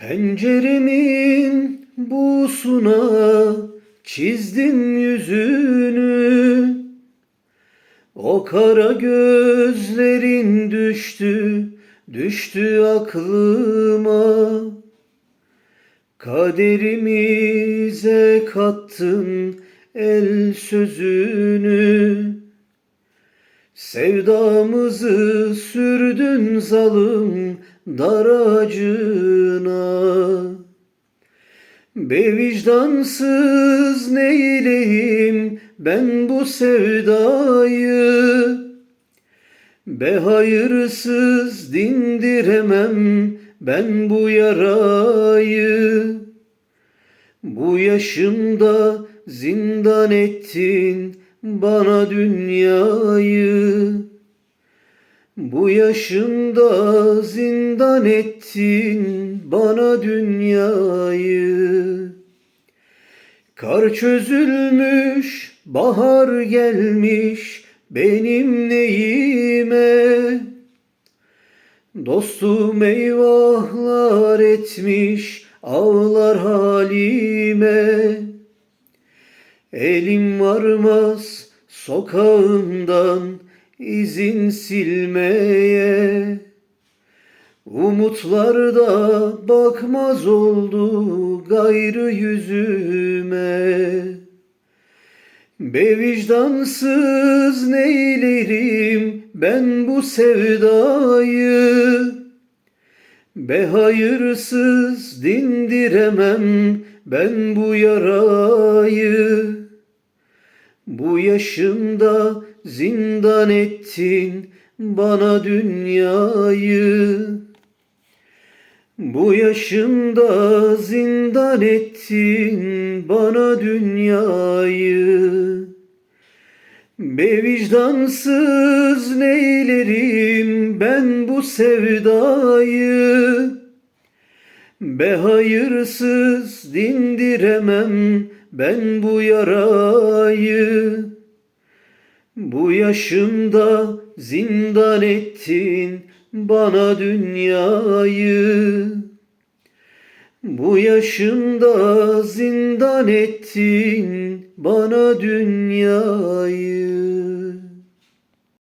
Penceremin busuna çizdim yüzünü. O kara gözlerin düştü, düştü aklıma. Kaderimize kattın el sözünü Sevdamızı sürdün zalim daracına Be vicdansız neyleyim ben bu sevdayı? Be hayırsız dindiremem ben bu yarayı. Bu yaşımda zindan ettin bana dünyayı. Bu yaşımda zindan ettin bana dünyayı. Kar çözülmüş, bahar gelmiş benim neyime? Dostum eyvahlar etmiş ağlar halime Elim varmaz sokağından izin silmeye. Umutlar da bakmaz oldu gayrı yüzüme. Be vicdansız neylerim ben bu sevdayı? Be hayırsız dindiremem ben bu yarayı Bu yaşımda zindan ettin bana dünyayı. Bu yaşımda zindan ettin bana dünyayı. Be vicdansız neylerim ben bu sevdayı? Be hayırsız dindiremem ben bu yarayı Bu yaşımda zindan ettin bana dünyayı. Bu yaşımda zindan ettin bana dünyayı